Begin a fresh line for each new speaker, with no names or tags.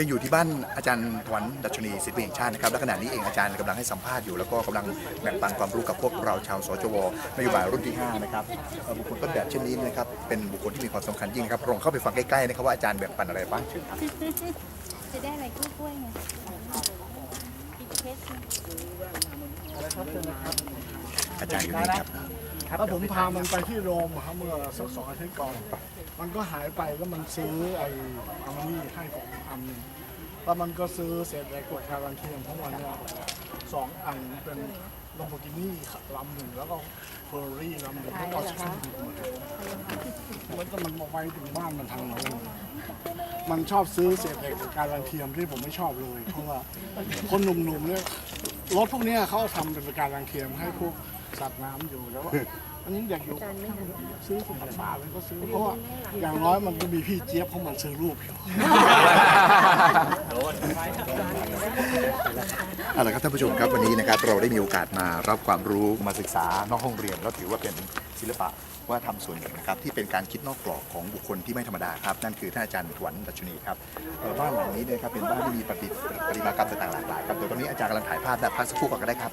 ยังอยู่ที่บ้านอาจารย์ถวันดัชนีศิลปินแห่งชาตินะครับและขณะนี้เองอาจารย์กำลังให้สัมภาษณ์อยู่แล้วก็กำลังแบ่งปันความรู้กับพวกเราชาวสจวนโยบายรุ่นที่5นะครับเอ่อบุคคลต้นแบบเช่นนี้นะครับเป็นบุคคลที่มีความสำคัญยิ่งครับลองเข้าไปฟังใกล้ๆนะครับว่าอาจารย์แบ่งปันอะไรบ้างเชิญครับ
จะได้อะไรกล้วยๆไงปิดเพชรไง
อาจารย์อยู่นี่ครับ
แล้วผมพามันไปที่โรมอะครับเมื่อสักสองอาทิตย์ก่อน มันก็หายไปแล้วมันซื้อไอ้อามานี่ให้ของอันหนึงแล้วมันก็ซื้อเศษเหล็กกดคารันเทียมทั้งวันเนี่ยสองอันเป็นลมโบกินี่ลำหนึ่งแล้วก็เฟอร์รี่ลำหนึ่งแล้วก็ชิคกี้พายแล้วก็มันมาไว้ถึงบ้านมันทางโน้นมันชอบซื้อเศษเหล็กกับการันเทียมที่ผมไม่ชอบเลย เพราะว่าคนหนุ่มๆเนี่ย รถพวกเนี้ยเขาทำเป็นการรังเทียมให้พวกสัตว์น้ำอยู่แล้วว่าอันนี้อยากอยู่ซื้อสุขภาพมันก็ซื้อเพราะว่าอย่างน้อยมันก็มีพี่เจี๊ยบเขามาซื้อรูปอยู่
เอาละครับท่านผู้ชมครับวันนี้นะครับเราได้มีโอกาสมารับความรู้มาศึกษานอกห้องเรียนแล้วถือว่าเป็น ศิลปะว่าทำส่วนหนึ่งนะครับที่เป็นการคิดนอกกรอบของบุคคลที่ไม่ธรรมดาครับนั่นคือท่านอาจารย์ถวันดัชนีครับบ้านหลังนี้เนี่ยครับเป็นบ้านที่มีปฏิปฏิมากรรมต่างๆหลากหลายครับเดี๋ยวตอนนี้อาจารย์กำลังถ่ายภาพแบบพักสักครู่ก่อนก็ได้ครับ